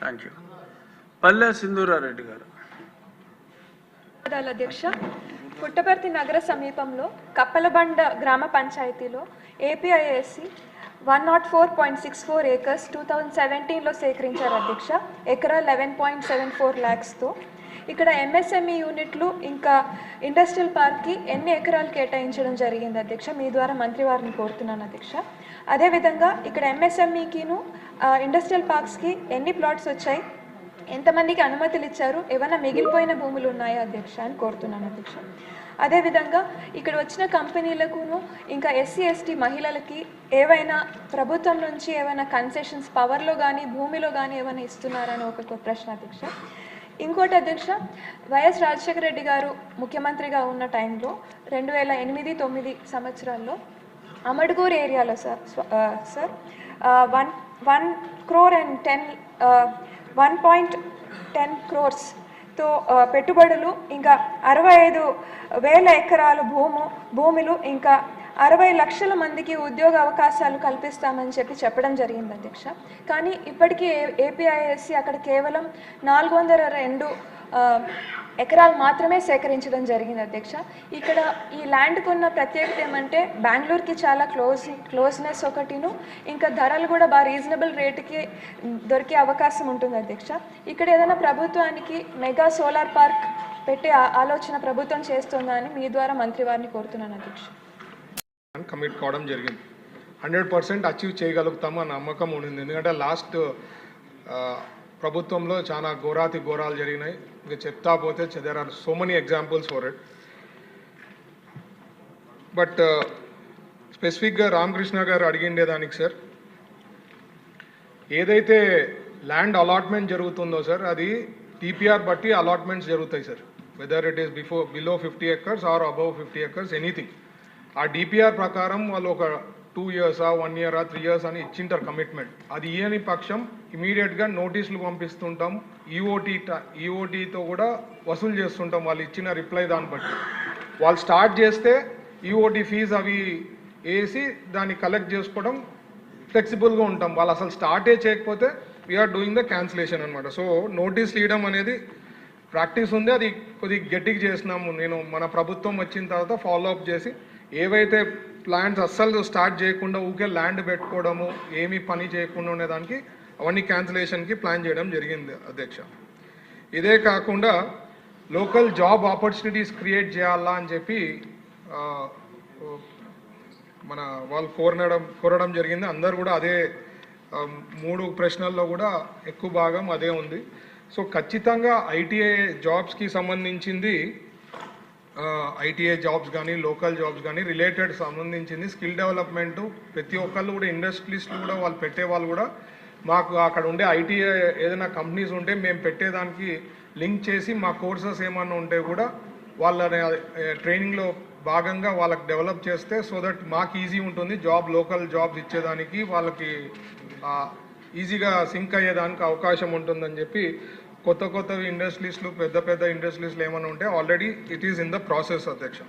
Thank you పల్లె సింధూరారెడ్డి గారు. అధ్యక్ష పుట్టపర్తి నగర సమీపంలో కప్పలబండ గ్రామ పంచాయతీలో APISC one not four point six four acres two thousand సెవెంటీన్లో సేకరించారు అధ్యక్ష. ఎకరా లెవెన్ పాయింట్ సెవెన్ ఫోర్ ల్యాక్స్తో ఇక్కడ ఎంఎస్ఎంఈ యూనిట్లు ఇంకా ఇండస్ట్రియల్ పార్క్కి ఎన్ని ఎకరాలు కేటాయించడం జరిగింది అధ్యక్ష? మీ ద్వారా మంత్రి వారిని కోరుతున్నాను అధ్యక్ష. అదేవిధంగా ఇక్కడ ఎంఎస్ఎంఈకిను ఇండస్ట్రియల్ పార్క్స్కి ఎన్ని ప్లాట్స్ వచ్చాయి? ఎంతమందికి అనుమతులు ఇచ్చారు? ఏమైనా మిగిలిపోయిన భూములు ఉన్నాయా అధ్యక్ష అని కోరుతున్నాను అధ్యక్ష. అదేవిధంగా ఇక్కడ వచ్చిన కంపెనీలకును ఇంకా ఎస్సీ ఎస్టీ మహిళలకి ఏవైనా ప్రభుత్వం నుంచి ఏమైనా కన్సెషన్స్ పవర్లో కానీ భూమిలో కానీ ఏమైనా ఇస్తున్నారని ఒక ప్రశ్న అధ్యక్ష. ఇంకోటి అధ్యక్ష వైఎస్ రాజశేఖర రెడ్డి గారు ముఖ్యమంత్రిగా ఉన్న టైంలో రెండు వేల ఎనిమిది తొమ్మిది సంవత్సరాల్లో అమడ్గూర్ ఏరియాలో sir sir one one crore and ten one point ten క్రోర్స్తో పెట్టుబడులు ఇంకా అరవై ఐదు వేల ఎకరాలు భూము భూములు ఇంకా అరవై లక్షల మందికి ఉద్యోగ అవకాశాలు కల్పిస్తామని చెప్పి చెప్పడం జరిగింది అధ్యక్ష. కానీ ఇప్పటికీ ఏపీఐఎస్సి అక్కడ కేవలం నాలుగు వందల రెండు ఎకరాలు మాత్రమే సేకరించడం జరిగింది అధ్యక్ష. ఇక్కడ ఈ ల్యాండ్కు ఉన్న ప్రత్యేకత ఏమంటే బెంగళూరుకి చాలా క్లోజ్ క్లోజ్నెస్ ఒకటిను ఇంకా ధరలు కూడా బాగా రీజనబుల్ రేటుకి దొరికే అవకాశం ఉంటుంది అధ్యక్ష. ఇక్కడ ఏదైనా ప్రభుత్వానికి మెగా సోలార్ పార్క్ పెట్టే ఆలోచన ప్రభుత్వం చేస్తుందా అని మీ ద్వారా మంత్రి వారిని కోరుతున్నాను అధ్యక్ష. కమిట్ కావడం జరిగింది. హండ్రెడ్ పర్సెంట్ అచీవ్ చేయగలుగుతాము అన్న నమ్మకం ఉండింది. ఎందుకంటే లాస్ట్ uh, ప్రభుత్వంలో చాలా ఘోరాతి ఘోరాలు జరిగినాయి. ఇంకా చెప్తా పోతే there are so many examples for it but స్పెసిఫిక్గా రామకృష్ణ గారు అడిగిండే దానికి సార్ ఏదైతే ల్యాండ్ అలాట్మెంట్ జరుగుతుందో సార్ అది టీపీఆర్ బట్టి అలాట్మెంట్స్ జరుగుతాయి sir whether it is before below fifty acres or above fifty acres anything ఆ డిపిఆర్ ప్రకారం వాళ్ళు ఒక టూ ఇయర్సా వన్ ఇయరా త్రీ ఇయర్స్ అని ఇచ్చింటారు కమిట్మెంట్ అది ఇయని పక్షం ఇమీడియట్గా నోటీసులు పంపిస్తుంటాం. ఈఓటీ ఈఓటీతో కూడా వసూలు చేస్తుంటాం వాళ్ళు ఇచ్చిన రిప్లై దాన్ని బట్టి. వాళ్ళు స్టార్ట్ చేస్తే ఈఓటీ ఫీజు అవి వేసి దాన్ని కలెక్ట్ చేసుకోవడం ఫ్లెక్సిబుల్గా ఉంటాం. వాళ్ళు అసలు స్టార్టే చేయకపోతే వీఆర్ డూయింగ్ ద క్యాన్సిలేషన్ అనమాట సో నోటీస్లు ఇవ్వడం అనేది ప్రాక్టీస్ ఉంది అది కొద్దిగా గట్టిగా చేసినాము నేను మన ప్రభుత్వం వచ్చిన తర్వాత ఫాలో అప్ చేసి ఏవైతే ప్లాన్స్ అస్సలు స్టార్ట్ చేయకుండా ఊకే ల్యాండ్ పెట్టుకోవడము ఏమీ పని చేయకుండా ఉండేదానికి అవన్నీ క్యాన్సిలేషన్కి ప్లాన్ చేయడం జరిగింది అధ్యక్ష. ఇదే కాకుండా లోకల్ జాబ్ ఆపర్చునిటీస్ క్రియేట్ చేయాలా అని చెప్పి మన వాళ్ళు కోరడం కోరడం జరిగింది. అందరు కూడా అదే మూడు ప్రశ్నల్లో కూడా ఎక్కువ భాగం అదే ఉంది. సో ఖచ్చితంగా ఐటీఐ జాబ్స్కి సంబంధించింది ఐటీఐ జాబ్స్ కానీ లోకల్ జాబ్స్ కానీ రిలేటెడ్ సంబంధించింది స్కిల్ డెవలప్మెంట్ ప్రతి ఒక్కళ్ళు కూడా ఇండస్ట్రీస్లు కూడా వాళ్ళు పెట్టే వాళ్ళు కూడా మాకు అక్కడ ఉండే ఐటీఐ ఏదైనా కంపెనీస్ ఉంటే మేము పెట్టేదానికి లింక్ చేసి మా కోర్సెస్ ఏమన్నా ఉంటే కూడా వాళ్ళ ట్రైనింగ్లో భాగంగా వాళ్ళకి డెవలప్ చేస్తే సో దట్ మాకు ఈజీ ఉంటుంది. జాబ్ లోకల్ జాబ్స్ ఇచ్చేదానికి వాళ్ళకి ఈజీగా సింక్ అయ్యేదానికి అవకాశం ఉంటుందని చెప్పి కొత్త కొత్త ఇండస్ట్రీస్లు పెద్ద పెద్ద ఇండస్ట్రీస్లు ఏమైనా ఉంటే already it is in the process అధ్యక్ష.